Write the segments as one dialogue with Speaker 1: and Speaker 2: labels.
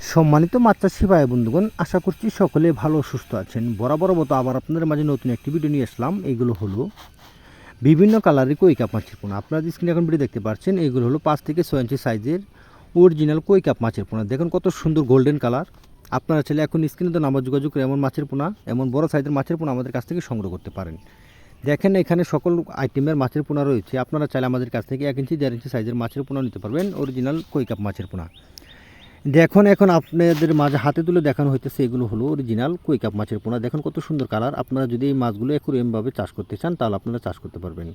Speaker 1: সম্মানিত মাছ চাষি বন্ধুগণ, আশা করছি সকলে ভালো সুস্থ আছেন। বরাবর মতো আবার আপনাদের মাঝে নতুন একটি ভিডিও নিয়ে আসলাম। এইগুলো হলো বিভিন্ন কালারের কই কাপ মাছের পোনা। আপনারা স্ক্রিনে এখন ভিডিও দেখতে পাচ্ছেন এইগুলো হলো পাঁচ থেকে ছয় ইঞ্চি সাইজের অরিজিনাল কই কাপ মাছের পোনা। দেখুন কত সুন্দর গোল্ডেন কালার আপনারা চাইলে এখন স্ক্রিনে তো নাম্বার যোগাযোগ করে এমন মাছের পোনা, এমন বড় সাইজের মাছের পোনা আমাদের কাছ থেকে সংগ্রহ করতে পারেন। দেখেন এখানে সকল আইটেমের মাছের পোনা রয়েছে। আপনারা চাইলে আমাদের কাছ থেকে এক ইঞ্চি দেড় ইঞ্চি সাইজের মাছের পোনা নিতে পারবেন অরিজিনাল কই কাপ মাছের পোনা। দেখুন, এখন আপনাদের মাঝে হাতে তুলে দেখানো হইতেছে এগুলো হলো অরিজিনাল কই কাপ মাছের পোনা। দেখুন কত সুন্দর কালার আপনারা যদি এই মাছগুলো একুরিয়ামভাবে চাষ করতে চান, তাহলে আপনারা চাষ করতে পারবেন।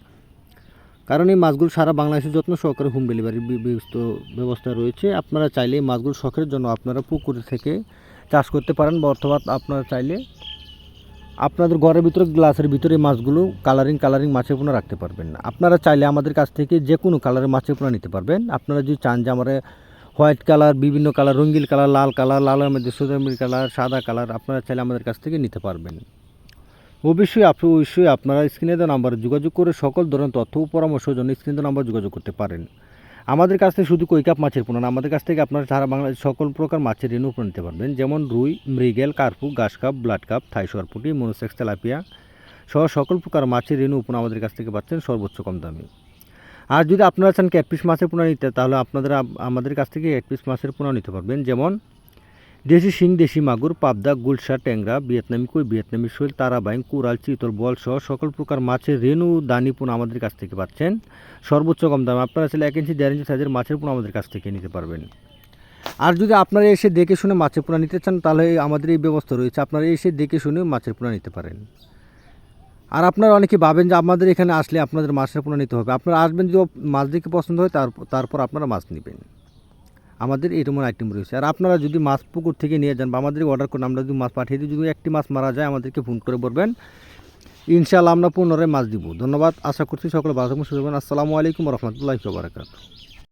Speaker 1: কারণ এই মাছগুলো সারা বাংলাদেশে যত্ন সহকারে হোম ডেলিভারির ব্যবস্থা রয়েছে। আপনারা চাইলে এই মাছগুলো শখের জন্য আপনারা পুকুর থেকে চাষ করতে পারেন বা অথবা আপনারা চাইলে আপনাদের ঘরের ভিতরে গ্লাসের ভিতরে মাছগুলো কালারিং কালারিং মাছের পোনা রাখতে পারবেন। আপনারা চাইলে আমাদের কাছ থেকে যে কোনো কালারের মাছের পোনা নিতে পারবেন। আপনারা যদি চান যে আমার হোয়াইট কালার, বিভিন্ন কালার, রঙিন কালার, লাল কালার, লালের মধ্যে সুদামি কালার, সাদা কালার আপনারা চাইলে আমাদের কাছ থেকে নিতে পারবেন। অবশ্যই আপনি, অবশ্যই আপনারা স্ক্রিনে দেওয়া নাম্বারে যোগাযোগ করে সকল ধরনের তথ্য ও পরামর্শের জন্য স্ক্রিনে দেওয়া নাম্বার যোগাযোগ করতে পারেন। আমাদের কাছ থেকে শুধু কৈকাপ মাছের পোনা আমাদের কাছ থেকে আপনারা সারা বাংলাদেশ সকল প্রকার মাছের ঋণ উপর নিতে পারবেন। যেমন রুই, মৃগেল, কার্পু grass carp, blood carp, Thai সরপুটি monosex, tilapia সহ সকল প্রকার মাছের ঋণ উপর আমাদের কাছ থেকে পাচ্ছেন সর্বোচ্চ কম দামে। আর যদি আপনারা চান ক্যাটপিস মাছের পোনা নিতে, তাহলে আপনারা আমাদের কাছ থেকে এক পিস মাছের পোনা নিতে পারবেন। যেমন, দেশি শিং, দেশি মাগুর, পাবদা, গুলশা, ট্যাংরা, ভিয়েতনামি কই, ভিয়েতনামি শৈল তারাবাইন কুরাল, চিতল বল সহ সকল প্রকার মাছের রেণু, দানি পোনা আমাদের কাছ থেকে পাচ্ছেন। সর্বোচ্চ কম দামে আপনারা চাইলে এক ইঞ্চি, দেড় ইঞ্চি সাইজের মাছের পোনা আমাদের কাছ থেকে নিতে পারবেন। আর যদি আপনারা এসে দেখে শুনে মাছের পোনা নিতে চান, তাহলে আমাদের এই ব্যবস্থা রয়েছে। আপনারা এসে দেখে শুনে মাছের পোনা নিতে পারেন। আর আপনারা অনেকে ভাবেন যে আমাদের এখানে আসলে আপনাদের মাছের পোনা নিতে হবে। আপনারা আসবেন যদি মাছ দেখে পছন্দ হয়, তার তারপর আপনারা মাছ নেবেন। আমাদের এরকম আইটেম রয়েছে। আর আপনারা যদি মাছ পুকুর থেকে নিয়ে যান বা আমাদেরকে অর্ডার করুন, আমরা যদি মাছ পাঠিয়ে দিই, যদি একটি মাছ মারা যায়, আমাদেরকে ফোন করে বলবেন। ইনশাআল্লাহ আমরা পুনরায় মাছ দিব। ধন্যবাদ। আশা করছি সকলে সুস্থ থাকবেন। আসসালামু আলাইকুম রহমতুল্লাহি বারাকাতুহু।